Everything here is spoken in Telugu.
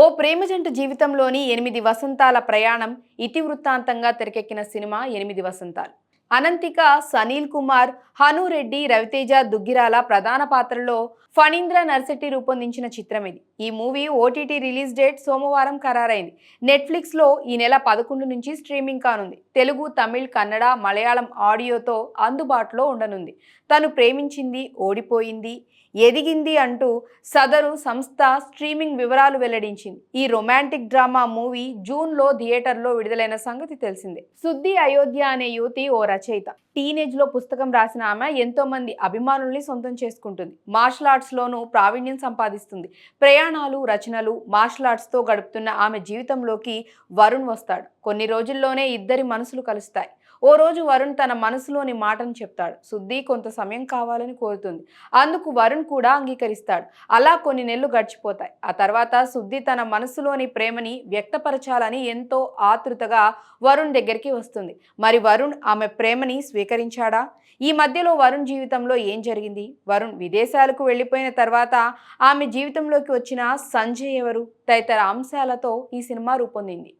ఓ ప్రేమ జంట జీవితంలోని ఎనిమిది వసంతాల ప్రయాణం ఇతివృత్తాంతంగా తెరకెక్కిన సినిమా ఎనిమిది వసంతాలు. అనంతిక సనీల్ కుమార్ హనురెడ్డి రవితేజ దుగ్గిరాల ప్రధాన పాత్రలో ఫణీంద్ర నర్సెట్టి రూపొందించిన చిత్రం ఇది. ఈ మూవీ ఓటీటీ రిలీజ్ డేట్ సోమవారం ఖరారైంది. నెట్ఫ్లిక్స్లో ఈ నెల పదకొండు నుంచి స్ట్రీమింగ్ కానుంది. తెలుగు తమిళ్ కన్నడ మలయాళం ఆడియోతో అందుబాటులో ఉండనుంది. తను ప్రేమించింది ఓడిపోయింది ఎదిగింది అంటూ సదరు సంస్థ స్ట్రీమింగ్ వివరాలు వెల్లడించింది. ఈ రొమాంటిక్ డ్రామా మూవీ జూన్లో థియేటర్లో విడుదలైన సంగతి తెలిసిందే. శుద్ధి అయోధ్య అనే యువతి ఓ రచయిత. టీనేజ్లో పుస్తకం రాసిన ఆమె ఎంతో మంది అభిమానుల్ని సొంతం చేసుకుంటుంది. మార్షల్ ఆర్ట్స్ లోనూ ప్రావీణ్యం సంపాదిస్తుంది. ప్రయాణాలు రచనలు మార్షల్ ఆర్ట్స్తో గడుపుతున్న ఆమె జీవితంలోకి వరుణ్ వస్తాడు. కొన్ని రోజుల్లోనే ఇద్దరి మనసులు కలుస్తాయి. ఓ రోజు వరుణ్ తన మనసులోని మాటను చెప్తాడు. శుద్ధి కొంత సమయం కావాలని కోరుతుంది. అందుకు వరుణ్ కూడా అంగీకరిస్తాడు. అలా కొన్ని నెలలు గడిచిపోతాయి. ఆ తర్వాత శుద్ధి తన మనసులోని ప్రేమని వ్యక్తపరచాలని ఎంతో ఆతృతగా వరుణ్ దగ్గరికి వస్తుంది. మరి వరుణ్ ఆమె ప్రేమని స్వీకరించాడా? ఈ మధ్యలో వరుణ్ జీవితంలో ఏం జరిగింది? వరుణ్ విదేశాలకు వెళ్ళిపోయిన తర్వాత ఆమె జీవితంలోకి వచ్చిన సంజయ్ ఎవరు? తదితర అంశాలతో ఈ సినిమా రూపొందింది.